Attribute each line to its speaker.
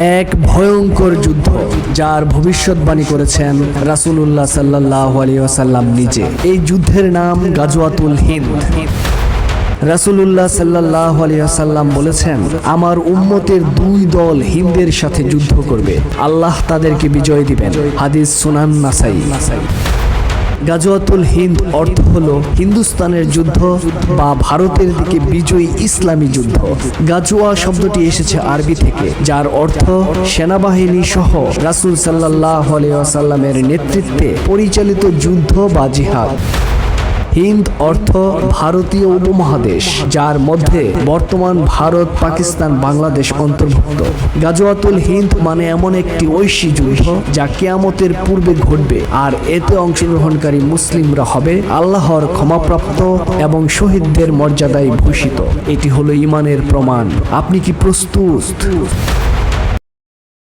Speaker 1: এক ভয়ঙ্কর যুদ্ধ যার ভবিষ্যৎবাণী করেছেন রাসূলুল্লাহ সাল্লাহ আলিয়াল্লাম নিজে। এই যুদ্ধের নাম গাজওয়াতুল হিন্দ। রাসূলুল্লাহ সাল্লাহ আলিয়াল্লাম বলেছেন, আমার উম্মতের দুই দল হিন্দের সাথে যুদ্ধ করবে। আল্লাহ তাদেরকে বিজয় দিবেন। হাদিস সুনান নাসাই। গাজওয়াতুল হিন্দ অর্থ হল হিন্দুস্তানের যুদ্ধ বা ভারতের দিকে বিজয়ী ইসলামী যুদ্ধ। গাজোয়া শব্দটি এসেছে আরবি থেকে, যার অর্থ সেনাবাহিনী সহ রাসুল সাল্লাহ আলিয়াল্লামের নেতৃত্বে পরিচালিত যুদ্ধ বা জিহাদ। হিন্দ অর্থ ভারতীয় উপমহাদেশ, যার মধ্যে বর্তমান ভারত, পাকিস্তান, বাংলাদেশ অন্তর্ভুক্ত। গাজওয়াতুল হিন্দ মানে এমন একটি ঐশী যুদ্ধ যা কেয়ামতের পূর্বে ঘটবে আর এতে অংশগ্রহণকারী মুসলিমরা হবে আল্লাহর ক্ষমাপ্রাপ্ত এবং শহীদদের মর্যাদায় ভূষিত। এটি হলো ইমানের প্রমাণ। আপনি কি প্রস্তুত?